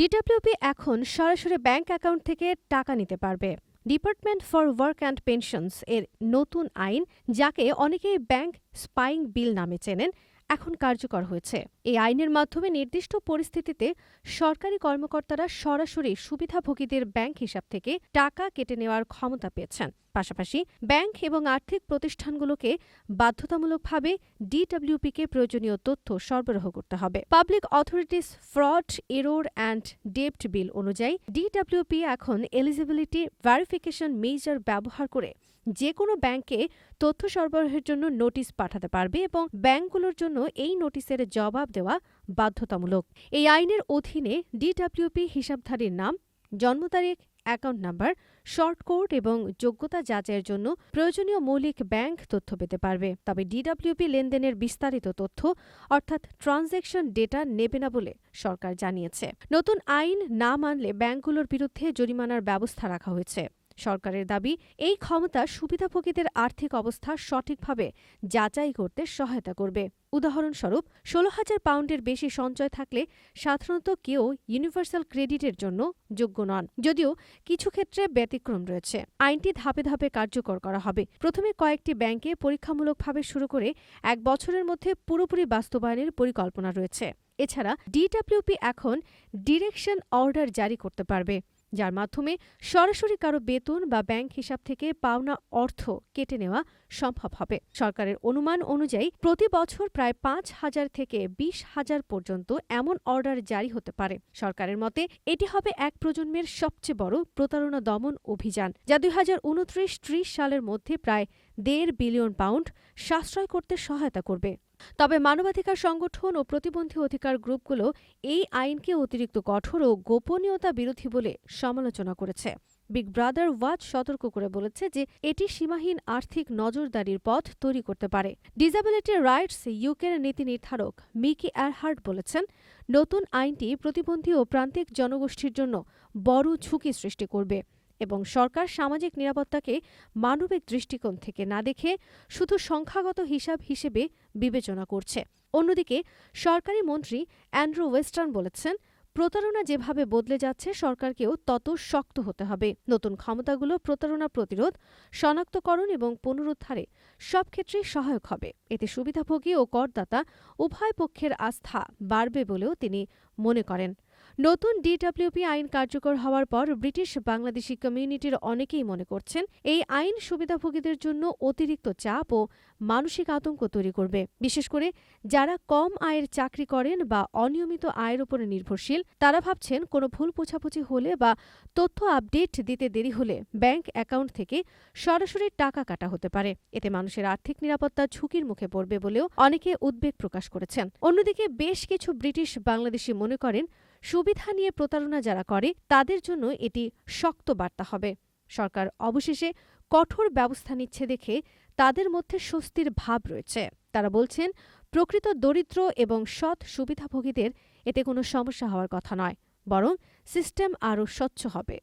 DWP এখন সরাসরি bank account থেকে টাকা নিতে পারবে। Department for work and pensions এর নতুন আইন, যাকে অনেকেই ব্যাংক স্পাইং বিল নামে চেনেন, এখন কার্যকর হয়েছে। এই আইনের মাধ্যমে নির্দিষ্ট পরিস্থিতিতে সরকারি কর্মকর্তারা সরাসরি সুবিধাভোগীদের ব্যাংক হিসাব থেকে টাকা কেটে নেওয়ার ক্ষমতা পেয়েছেন। পাশাপাশি ব্যাংক এবং আর্থিক প্রতিষ্ঠানগুলোকে বাধ্যতামূলকভাবে ডিডব্লিউপিকে প্রয়োজনীয় তথ্য সরবরাহ করতে হবে। Public authorities fraud, error and ডেপ্ট bill অনুযায়ী ডিডব্লিউপি এখন এলিজিবিলিটি ভেরিফিকেশন মেজার ব্যবহার করে যে কোনো ব্যাংকে তথ্য সরবরাহের জন্য নোটিশ পাঠাতে পারবে এবং ব্যাংকগুলোর জন্য এই নোটিশের জবাব দেওয়া বাধ্যতামূলক। এই আইনের অধীনে ডিডব্লিউপি হিসাবধারীর নাম, জন্ম তারিখ অ্যাকাউন্ট নাম্বার, শর্ট কোড এবং যোগ্যতা যাচাইয়ের জন্য প্রয়োজনীয় মৌলিক ব্যাংক তথ্য পেতে পারবে। তবে ডিডব্লিউপি লেনদেনের বিস্তারিত তথ্য, অর্থাৎ ট্রানজ্যাকশন ডেটা নেবে না বলে সরকার জানিয়েছে। নতুন আইন না মানলে ব্যাংকগুলোর বিরুদ্ধে জরিমানার ব্যবস্থা রাখা হয়েছে। সরকারের দাবি, এই ক্ষমতা সুবিধাভোগীদের আর্থিক অবস্থা সঠিকভাবে যাচাই করতে সহায়তা করবে। উদাহরণস্বরূপ, ষোলো হাজার পাউন্ডের বেশি সঞ্চয় থাকলে সাধারণত কেউ ইউনিভার্সাল ক্রেডিটের জন্য যোগ্য নন। যদিও কিছু ক্ষেত্রে ব্যতিক্রম রয়েছে। আইনটি ধাপে ধাপে কার্যকর করা হবে। প্রথমে কয়েকটি ব্যাংকে পরীক্ষামূলকভাবে শুরু করে এক বছরের মধ্যে পুরোপুরি বাস্তবায়নের পরিকল্পনা রয়েছে। এছাড়া, ডিডব্লিউপি এখন ডিরেকশন অর্ডার জারি করতে পারবে। যার মাধ্যমে সরাসরি কারও বেতন বা ব্যাংক হিসাব থেকে পাওনা অর্থ কেটে নেওয়া সম্ভব হবে। সরকারের অনুমান অনুযায়ী প্রতি বছর প্রায় পাঁচ হাজার থেকে বিশ হাজার পর্যন্ত এমন অর্ডার জারি হতে পারে। সরকারের মতে, এটি হবে এক প্রজন্মের সবচেয়ে বড় প্রতারণা দমন অভিযান, যা দুই হাজার উনত্রিশ ত্রিশ সালের মধ্যে প্রায় দেড় বিলিয়ন পাউন্ড সাশ্রয় করতে সহায়তা করবে। তবে মানবাধিকার সংগঠন ও প্রতিবন্ধী অধিকার গ্রুপগুলো এই আইনকে অতিরিক্ত কঠোর ও গোপনীয়তা বিরোধী বলে সমালোচনা করেছে। বিগ ব্রাদার ওয়াচ সতর্ক করে বলেছে যে এটি সীমাহীন আর্থিক নজরদারির পথ তৈরি করতে পারে। ডিসাবিলিটি রাইটস ইউকের নীতি নির্ধারক মিকি অ্যারহার্ট বলেছেন, নতুন আইনটি প্রতিবন্ধী ও প্রান্তিক জনগোষ্ঠীর জন্য বড় ঝুঁকি সৃষ্টি করবে। এবং সরকার সামাজিক নিরাপত্তাকে মানবিক দৃষ্টিকোণ থেকে না দেখে শুধু সংখ্যাগত হিসাব হিসেবে বিবেচনা করছে। অন্যদিকে, সরকারি মন্ত্রী অ্যান্ড্রু ওয়েস্টার্ন বলেছেন, প্রতারণা যেভাবে বদলে যাচ্ছে, সরকারকেও তত শক্ত হতে হবে। নতুন ক্ষমতাগুলো প্রতারণা প্রতিরোধ, শনাক্তকরণ এবং পুনরুদ্ধারে সব ক্ষেত্রে সহায়ক হবে। এতে সুবিধাভোগী ও করদাতা উভয় পক্ষের আস্থা বাড়বে বলেও তিনি মনে করেন। নতুন ডিডব্লিউপি আইন কার্যকর হওয়ার পর ব্রিটিশ বাংলাদেশি কমিউনিটির অনেকেই মনে করছেন এই আইন সুবিধাভোগীদের জন্য অতিরিক্ত চাপ ও মানসিক আতঙ্ক তৈরি করবে। বিশেষ করে যারা কম আয়ের চাকরি করেন বা অনিয়মিত আয়ের উপরে নির্ভরশীল, তারা ভাবছেন কোনো ভুল পোছাপুছি হলে বা তথ্য আপডেট দিতে দেরি হলে ব্যাংক অ্যাকাউন্ট থেকে সরাসরি টাকা কাটা হতে পারে। এতে মানুষের আর্থিক নিরাপত্তা ঝুঁকির মুখে পড়বে বলেও অনেকে উদ্বেগ প্রকাশ করেছেন। অন্যদিকে বেশ কিছু ব্রিটিশ বাংলাদেশি মনে করেন সুবিধা নিয়ে প্রতারণা যারা করে, তাদের জন্য এটি শক্ত বার্তা হবে। সরকার অবশেষে কঠোর ব্যবস্থা নিচ্ছে দেখে তাদের মধ্যে স্বস্তির ভাব রয়েছে। তারা বলছেন, প্রকৃত দরিদ্র এবং সৎ সুবিধাভোগীদের এতে কোনো সমস্যা হওয়ার কথা নয়, বরং সিস্টেম আরও স্বচ্ছ হবে।